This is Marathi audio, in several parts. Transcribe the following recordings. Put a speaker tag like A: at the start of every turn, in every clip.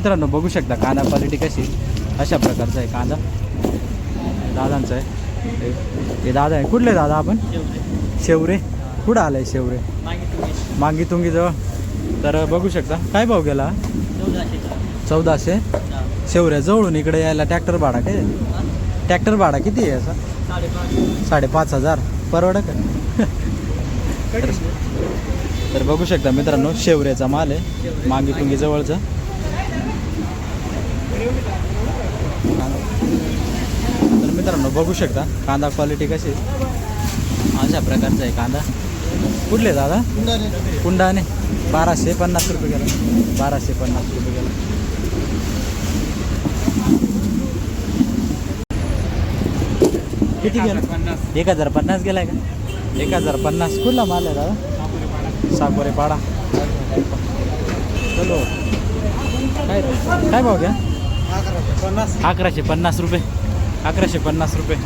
A: मित्रांनो बघू शकता कांदा क्वालिटी कशी अशा प्रकारचा आहे कांदा. दादांचा आहे. हे- दादा आहे. कुठले दादा आपण? शेवरे. कुठं आलाय शेवरे? मांगी तुंगी जवळ. तर बघू शकता. काय भाव गेला? चौदाशे. शेवऱ्या जवळून इकडे यायला ट्रॅक्टर भाडा काय? ट्रॅक्टर भाडा किती आहे असा साडेपाच हजार. परवडा का? तर- तर बघू शकता मित्रांनो शेवऱ्याचा माल आहे. मांगी तुंगी जवळचा. तर मित्रांनो, बघू शकता कांदा क्वालिटी आहे. अशा प्रकारचा आहे कांदा. कुठले दादा? कुंडाने. बाराशे पन्नास रुपये गेला. बाराशे पन्नास रुपये गेला. एक हज़ार पन्नास गेलाय का? एक हज़ार पन्नास. कुठला माल आहे दादा? साकोरे पाडा चलो काय काय भाव
B: पन्नास
A: अकराशे पन्नास रुपये. अकराशे पन्नास रुपये.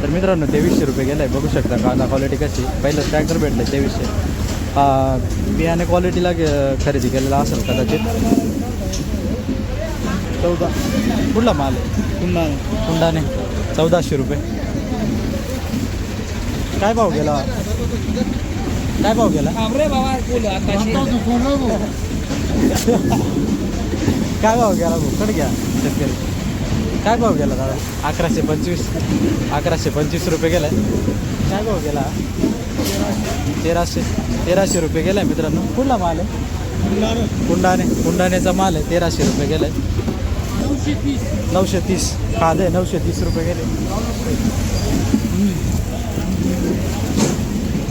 A: तर मित्रांनो तेवीसशे रुपये गेलाय. बघू शकता कांदा क्वालिटी कशी. पहिलं ट्रॅक्टर भेटलं तेवीसशे. बियाणे क्वालिटीला खरेदी केलेला असेल कदाचित. चौदा. कुठला माल आहे?
B: पुन्हा
A: कुंडाने. चौदाशे रुपये. काय भाव गेला? काय भाव गेला? काय भाव गेला भाऊ? कट घ्या. शेतकरी काय भाव गेला दादा? अकराशे पंचवीस. अकराशे पंचवीस रुपये गेलाय. काय भाव गेला? तेराशे. तेराशे रुपये गेलाय मित्रांनो. कुठला माल आहे? कुंडाने. कुंडाण्याचा माल आहे. तेराशे रुपये गेलाय. नऊशे तीस. आहे नऊशे तीस रुपये गेले.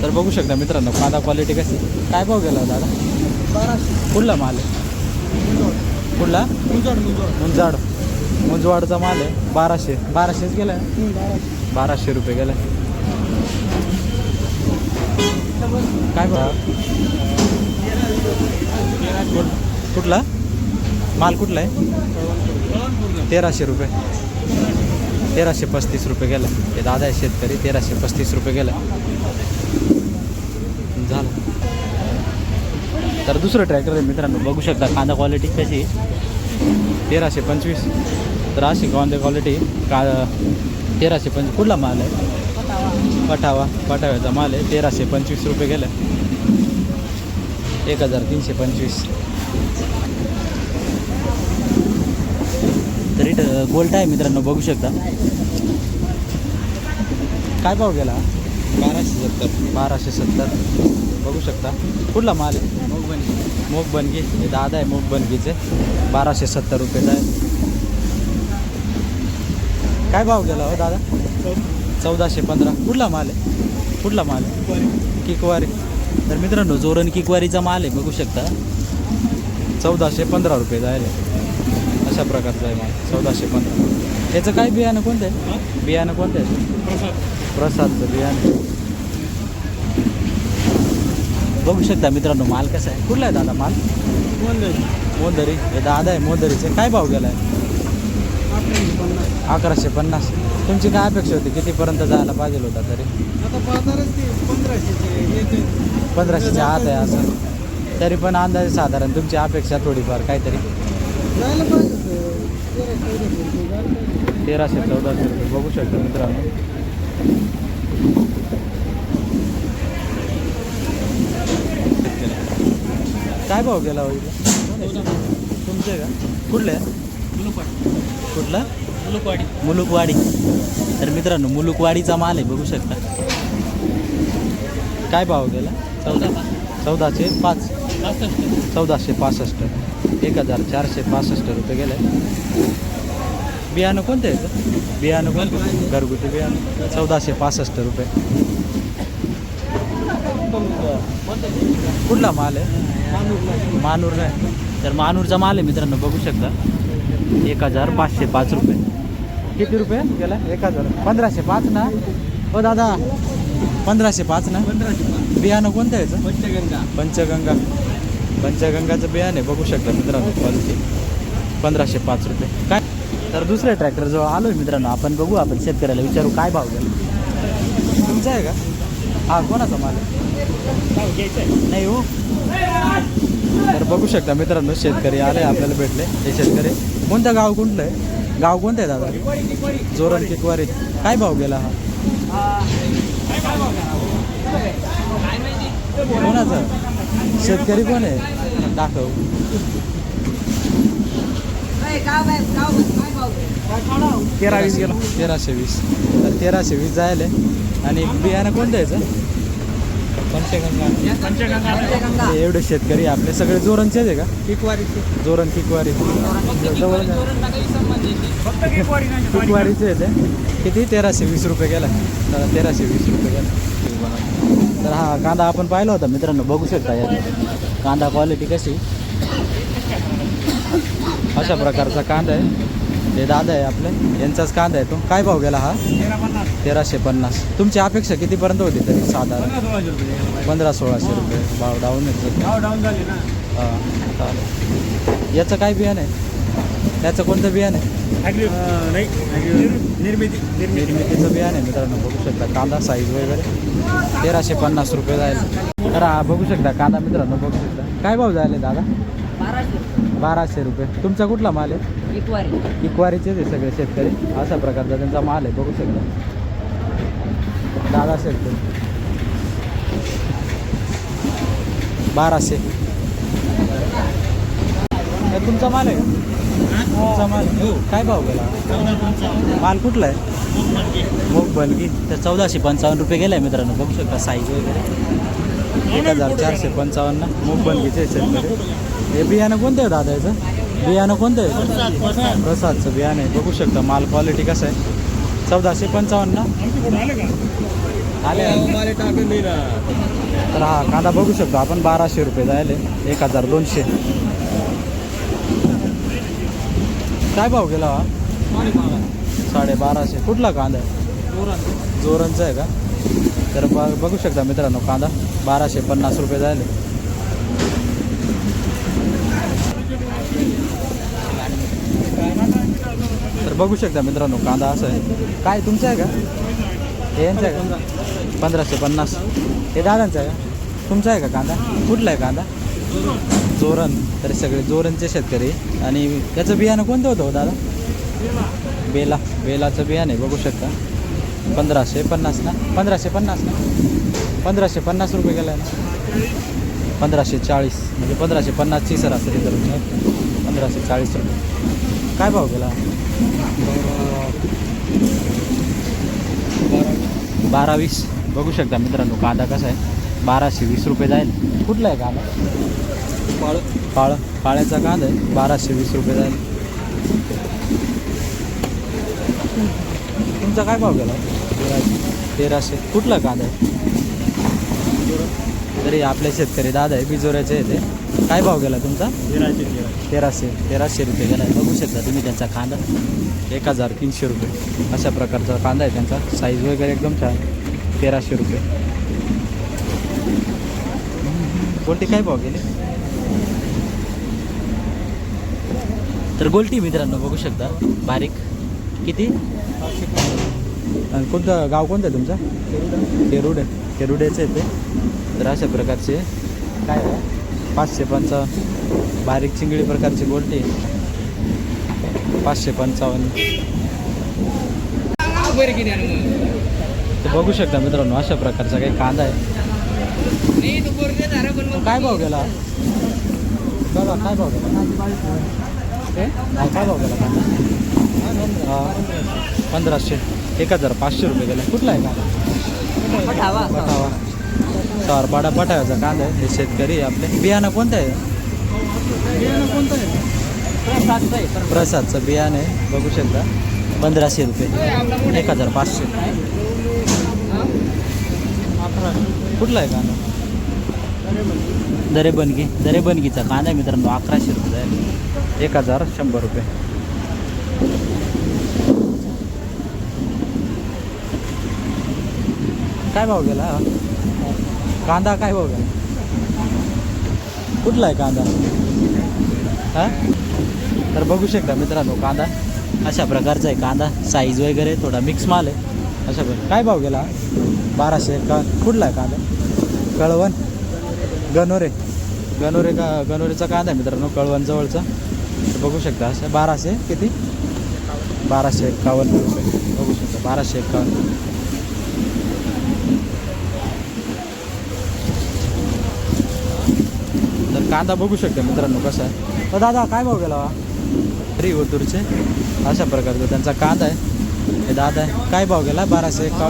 A: तर बघू शकता मित्रांनो कांदा क्वालिटी कशी. काय भाव गेला दादा कुठला माल आहे? कुठला? मुंजाड मुंजवाडचा माल आहे. बाराशे. बाराशेच गेलाय? बाराशे रुपये गेलाय. काय भाव? कुठ- कुठला? माल कुठला आहे? तेराशे रुपये. तेराशे पस्तीस रुपये गेला. हे दादा आहे शेतकरी तेराशे पस्तीस रुपये गेला. झालं. तर दुसरं ट्रॅक्टर आहे मित्रांनो बघू शकता कांदा क्वालिटी कशी तेराशे पंचवीस. तर अशी कांदा क्वालिटी का तेराशे पंचवीस कुठला माल आहे? पठावा. पठाव्याचा माल आहे. तेराशे पंचवीस रुपये गेला. एक हजार तीनशे पंचवीस. तरी गोल्ट आहे मित्रांनो बघू शकता. काय भाव गेला?
B: बाराशे सत्तर.
A: बाराशे सत्तर. बघू शकता. कुठला माल आहे? मूग बनगी हे दादा आहे मूग बनगीचे बाराशे सत्तर रुपयेचा आहे. काय भाव गेला हो दादा? चौदाशे पंधरा. कुठला माल आहे? कुठला माल आहे? किकवारी. तर मित्रांनो जोरण किकवारीचा माल आहे बघू शकता. चौदाशे पंधरा रुपये जायला. अशा प्रकारचा आहे माल चौदाशे पंधरा. याचं काय बियाणं कोणतं आहे? बियाणं कोणतं आहे? प्रसादचं बियाणं. बघू शकता मित्रांनो माल कसा आहे? कुठला आहे दादा माल? मोंदरी. हे दादा आहे मोंदरीचे. काय भाव गेला आहे अकराशे पन्नास. तुमची काय अपेक्षा होती? कितीपर्यंत जायला पाहिजे होता तरी? पंधराशेच्या आत आहे असं. तरी पण अंदाजे साधारण तुमची अपेक्षा थोडीफार काहीतरी. तेराशे चौदाशे रुपये. बघू शकता मित्रांनो. काय भाव गेला होईल तुमचे का? कुठले? कुठला?
B: मुलुकवाडी.
A: मुलुकवाडी तर मित्रांनो मुलुकवाडीचा माल आहे बघू शकता. काय भाव गेला? चौदा चौदाशे पाच. चौदाशे पासष्ट. एक हजार चारशे पासष्ट रुपये गेले. बियाणं कोणतं आहे बियाणं कोणतं? घरगुती बियाणं. चौदाशे पासष्ट रुपये. कुठला माल आहे? मानूर नाही तर मानूरचा माल आहे मित्रांनो बघू शकता. एक हजार पाचशे पाच रुपये. किती रुपये गेला? एक हजार. पंधराशे पाच ना? हो दादा पंधराशे पाच ना?
B: पंधराशे
A: बियाणं कोणतं आहे
B: पंचगंगा.
A: पंचगंगा. पंचगंगाचं बियाणे बघू शकता मित्रांनो क्वालिटी पंधराशे पाच रुपये. काय? तर दुसऱ्या ट्रॅक्टर जवळ आलो आहे मित्रांनो आपण बघू आपण शेतकऱ्याला विचारू काय भाव गेला? तुमचा आहे का? हा कोणाचा माल? नाही हो. तर बघू शकता मित्रांनो शेतकरी आले आपल्याला भेटले. हे शेतकरी कोणतं गाव कुठलं आहे? गाव कोणतं आहे दादा? जोरण किकवारी काय भाव गेला हा? कोणाचा? शेतकरी कोण आहे? दाखव.
B: तेरा वीस गेला.
A: तेराशे वीस. तर तेराशे वीस जायले. आणि बियाणं कोणतं याचं
B: पंचगंगा.
A: एवढे शेतकरी आपले सगळे जोरणचेच आहे का?
B: किकवारीचे.
A: जोरण किकवारी. जवळ
B: फक्त किकवारी नाही
A: किकवारीचे आहे ते किती? तेराशे वीस रुपये गेला. तर तेराशे वीस रुपये गेला. तर हा कांदा आपण पाहिला होता मित्रांनो बघू शकता यात कांदा क्वालिटी कशी? अशा प्रकारचा कांदा आहे. हे दादा आहे आपले. यांचाच कांदा आहे तो. काय भाव गेला हा? तेराशे पन्नास. तुमची अपेक्षा कितीपर्यंत होती तरी साधारण?
B: पंधरा सोळाशे रुपये.
A: भाव डाऊन हां चालेल. याचं काय बियाणं आहे? त्याचं कोणतं बियाणं आहे?
B: नाही. निर्मिती. निर्मिती.
A: निर्मितीचं बियाणं आहे मित्रांनो बघू शकता. कांदा साईज वगैरे. तेराशे पन्नास रुपये जाईल. तर हा बघू शकता. कांदा मित्रांनो बघू शकता. काय भाव जायले दादा? बाराशे. रुपये. तुमचा कुठला माल आहे? इकवारीचेच आहे सगळे शेतकरी. अशा प्रकारचा त्यांचा माल आहे बघू शकता. दादा शेतकरी बाराशे. हे तुमचा माल आहे हो. काय भाव गेला? माल कुठला आहे? मोग बनगी तर चौदाशे पंचावन्न रुपये गेला आहे मित्रांनो. बघू शकता साईज वगैरे. एक हजार चारशे पंचावन्न. मोग बनगीचे हे बियाणं कोणतं आहे दादा याचं? बियाणं कोणतं आहे? प्रसादचं बियाणं आहे. बघू शकता माल क्वालिटी कसं आहे. चौदाशे पंचावन्न. आले. तर हा कांदा बघू शकतो. आपण बाराशे रुपये जायले. एक हजार दोनशे. काय भाव गेला? हा साडेबाराशे. कुठला कांदा? आहे जोरणचा आहे का? तर ब बघू शकता मित्रांनो कांदा. बाराशे पन्नास रुपये जायले तर बघू शकता मित्रांनो कांदा असं आहे. काय तुमचं आहे का? हे यांचं आहे का? पंधराशे पन्नास. हे दादांचं आहे का? तुमचा आहे का कांदा? कुठला आहे कांदा? जोरण तर सगळे जोरणचे शेतकरी. आणि याचं बियाणं कोणतं होतं हो दादा? बेला. बेलाचं बियाणं आहे बघू शकता. पंधराशे पन्नास ना? पंधराशे पन्नास ना? पंधराशे पन्नास रुपये गेला आहे ना? पंधराशे चाळीस. म्हणजे पंधराशे पन्नासची सरासरी धरून पंधराशे चाळीस रुपये. काय भाव गेला? बारावीस बघू शकता मित्रांनो कांदा कसा आहे? बाराशे वीस रुपये जाईल. कुठला आहे कांदा? काळ काळ काळ्याचा कांदा आहे. बाराशे वीस रुपये जाईल. तुमचा काय भाव गेला? तेराशे. कुठला कांदा आहे? तरी आपले शेतकरी दादा आहे बिजोऱ्याचे आहे ते. काय भाव गेला तुमचा? तेराशे तेराशे. रुपये गेला. आहे बघू शकता तुम्ही त्यांचा कांदा. एक हजार तीनशे रुपये. अशा प्रकारचा कांदा आहे त्यांचा. साईज वगैरे एकदम छान तेराशे रुपये. गोल्टी काय भाव गेले? तर गोल्टी मित्रांनो बघू शकता. बारीक. किती? आणि कोणतं गाव कोणतं आहे तुमचं? केरुड. केरुड्याचे आहे ते. तर अशा प्रकारचे. काय आहे? पाचशे पंचावन्न. बारीक चिंगळी प्रकारची गोल्टी पाचशे पंचावन्न. बघू शकता मित्रांनो अशा प्रकारचा काही कांदा आहे. काय भाव गेला? बघा काय भाव गेला? काय भाव गेला? पंधराशे. एक हजार पाचशे रुपये गेला. कुठला आहे कांदा? पटावा सारपाडा पटाव्याचा कांदा आहे. हे शेतकरी आपले. बियाणं कोणतं आहे? प्रसादचं बियाणं आहे. बघू शकता. पंधराशे रुपये. एक हजार पाचशे. कुठला आहे कांदा दरेबनगी दरेबनगीचा कांदा आहे मित्रांनो अकराशे रुपये आहे. एक हजार शंभर रुपये. काय भाव गेला? कांदा काय भाव गेला? कुठला आहे कांदा? हा? तर बघू शकता मित्रांनो कांदा अशा प्रकारचा आहे. कांदा साईज वगैरे थोडा मिक्स माल आहे. अशा प्रकार काय भाव गेला? बाराशे का कुठला आहे कांदा? कळवण. गणोरे. गणोरे का गणोरेचा कांदा आहे मित्रांनो कळवण जवळचा. तर बघू शकता असं. बाराशे किती? बाराशे एक्कावन्न रुपये बघू शकता. बाराशे एक्कावन्न तर कांदा बघू शकता मित्रांनो कसा आहे. तर दादा काय भाव गेला? तरी ओतूरचे अशा प्रकारचा त्यांचा कांदा आहे. हे दादा आहे. काय भाव गेला? बाराशे एका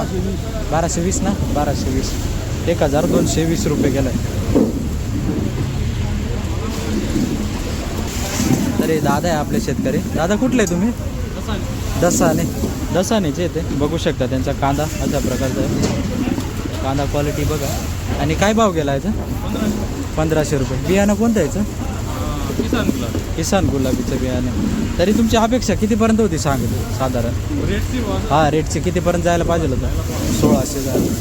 A: बाराशे वीस ना? बाराशे वीस. एक हजार दोनशे वीस रुपये गेला तर दादा आहे आपले शेतकरी. दादा कुठले तुम्ही? दसाने. दसानेचे येते बघू शकता त्यांचा कांदा अशा प्रकारचा आहे. कांदा क्वालिटी बघा. आणि काय भाव गेला याचा? पंधराशे रुपये. बियाणं कोणतं याचं? किसान गुलाबीचं बियाणं तरी तुमची अपेक्षा कितीपर्यंत होती सांगितली साधारण? हा रेटचे कितीपर्यंत जायला पाहिजे होतं? सोळाशे जायला.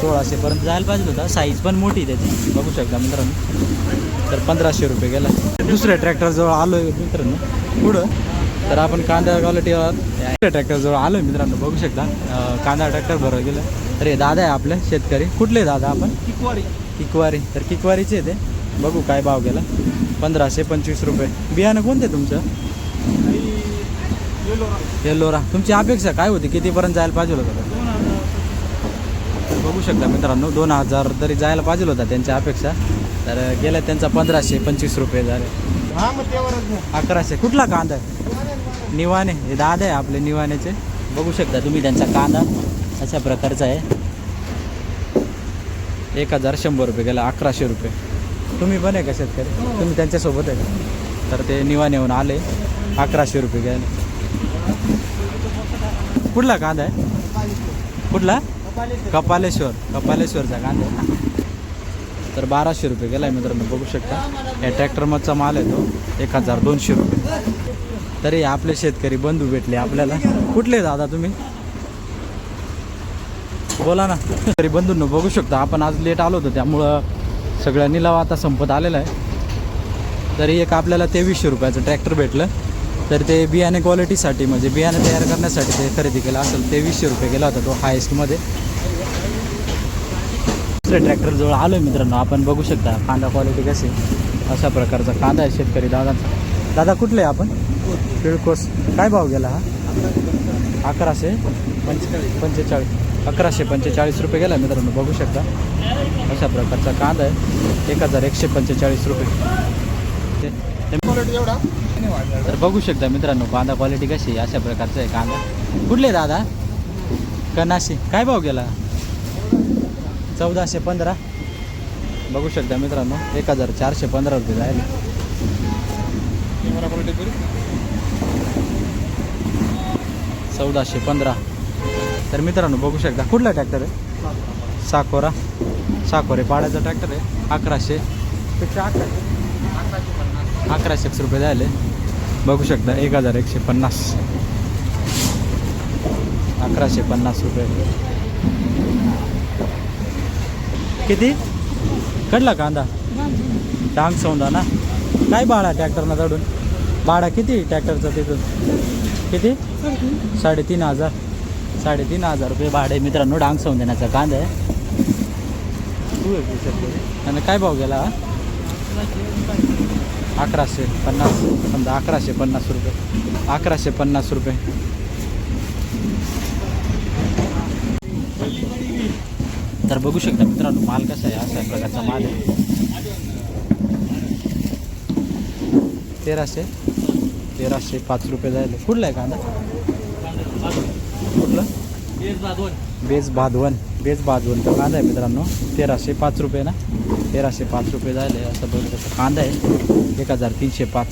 A: सोळाशेपर्यंत जायला पाहिजे होता. साईज पण मोठी त्याची. बघू शकता मित्रांनो. तर पंधराशे रुपये गेला. दुसऱ्या ट्रॅक्टरजवळ आलो आहे मित्रांनो. पुढं तर आपण कांदा क्वालिटीवर दुसऱ्या ट्रॅक्टरजवळ आलो आहे मित्रांनो. बघू शकता. कांदा ट्रॅक्टर भरं गेलं. तर हे दादा आहे आपले शेतकरी. कुठले दादा आपण? किकवारी. तर किकवारीचे ते. बघू काय भाव गेला. पंधराशे पंचवीस रुपये. बियाणं कोणते तुमचं? येल्लोरा तुमची अपेक्षा काय होती? कितीपर्यंत जायला पाहिजे होतं? बघू शकता मित्रांनो दोन हजार तरी जायला पाहिजे होता त्यांची अपेक्षा तर गेल्या त्यांचा पंधराशे पंचवीस रुपये झाले. अकराशे. कुठला कांदा निवाने हे दादा आहे आपले निवाण्याचे. बघू शकता तुम्ही त्यांचा कांदा अशा प्रकारचा आहे. एक हजार शंभर रुपये गेला अकराशे रुपये. तुम्ही पण आहे का शेतकरी? तुम्ही त्यांच्यासोबत आहे का? तर ते निवा येऊन आले. अकराशे रुपये गेले कुठला कांदा आहे? कुठला? कपालेश्वर. कपालेश्वरचा कांदा आहे. तर बाराशे रुपये गेला आहे मित्रांनो बघू शकता. या ट्रॅक्टरमधचा माल आहे तो. एक हजार दोनशे रुपये. तरी आपले शेतकरी बंधू भेटले आपल्याला. कुठले दादा तुम्ही? बोला ना. तरी बंधूंनो बघू शकता. आपण आज लेट आलो होतो त्यामुळं सगळं निलाव आता संपत आलेला आहे. तरी एक आपल्याला तेवीसशे रुपयाचं ट्रॅक्टर भेटलं. तर ते बियाणे क्वालिटीसाठी म्हणजे बियाणे तयार करण्यासाठी ते खरेदी केलं असेल तेवीसशे रुपये गेला होता तो हायेस्टमध्ये दुसऱ्या ट्रॅक्टरजवळ आलो आहे मित्रांनो आपण बघू शकता कांदा क्वालिटी कशी अशा प्रकारचा कांदा आहे शेतकरी दादांचा. दादा कुठले आहे आपण? पिळकोस काय भाव गेला हा? अकराशे पंचेचाळीस पंचेचाळीस. अकराशे पंचेचाळीस रुपये गेला मित्रांनो बघू शकता. अशा प्रकारचा कांदा आहे. एक हजार एकशे पंचेचाळीस रुपये. ते- तर बघू शकता मित्रांनो कांदा क्वालिटी कशी आहे अशा प्रकारचा आहे कांदा. कुठले दादा? कनाशी काय भाव गेला? चौदाशे पंधरा. बघू शकता मित्रांनो एक हजार चारशे पंधरा रुपये जायला चौदाशे पंधरा. तर मित्रांनो बघू शकता. कुठला ट्रॅक्टर आहे? साकोरा. साकोरे पाड्याचा ट्रॅक्टर आहे. अकराशे. पेक्षा अकराशे. अकराशे रुपये झाले. बघू शकता एक हजार एकशे पन्नास. अकराशे पन्नास रुपये. किती? कडला कांदा? डांग सौंदा ना? काय भाडा ट्रॅक्टरना चढून? भाडा किती ट्रॅक्टरचा तिथून? किती? साडेतीन हजार. साडेतीन हजार रुपये भाडे मित्रांनो डांग सौंदण्याचा कांदा आहे. आणि काय भाव गेला? अकराशे पन्नास. समजा अकराशे पन्नास रुपये. अकराशे पन्नास रुपये. तर बघू शकता मित्रांनो माल कसा आहे? अशा प्रकारचा माल आहे. तेराशे. तेराशे पाच रुपये जायला कुठला आहे कांदा? कुठलं? बेस भादवन बेस भादवनचा कांदा आहे मित्रांनो. तेराशे पाच रुपये ना? तेराशे पाच रुपये झाले. असं बघू शकता कांदा आहे. एक हजार तीनशे पाच.